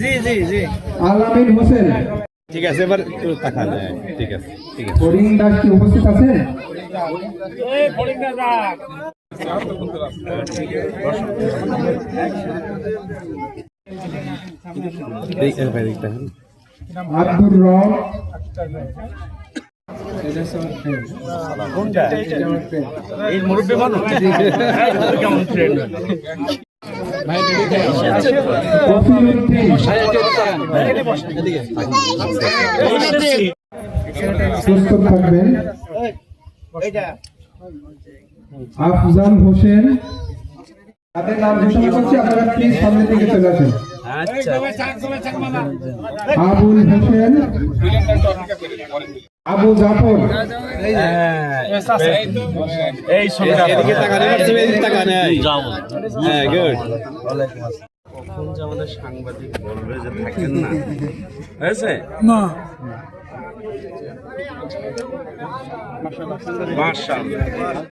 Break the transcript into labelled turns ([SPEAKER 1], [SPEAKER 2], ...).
[SPEAKER 1] জি জি জি।
[SPEAKER 2] আলামিন হোসেন।
[SPEAKER 3] ঠিক আছে এবার তাকান। হ্যাঁ, ঠিক আছে ঠিক আছে।
[SPEAKER 2] করিম দাস কি উপস্থিত আছেন?
[SPEAKER 3] এই এই ভাই হ্যাঁ।
[SPEAKER 2] আব্দুর রব।
[SPEAKER 1] এই মুরব্বী মানুষ। কেমন
[SPEAKER 2] প্রস্তুত থাকবেন আফজাল হোসেন। তাদের নাম ঘোষণা করছি আপনারা প্লিজ সামনের দিকে চলে আসেন। আবুল হোসেন। আবু জাফর।
[SPEAKER 1] এই
[SPEAKER 3] হ্যাঁ হ্যাঁ গুড।
[SPEAKER 1] কখন যে আমাদের সাংবাদিক বলবে যে থাকেন না। হয়েছে? না। মাশাআল্লাহ।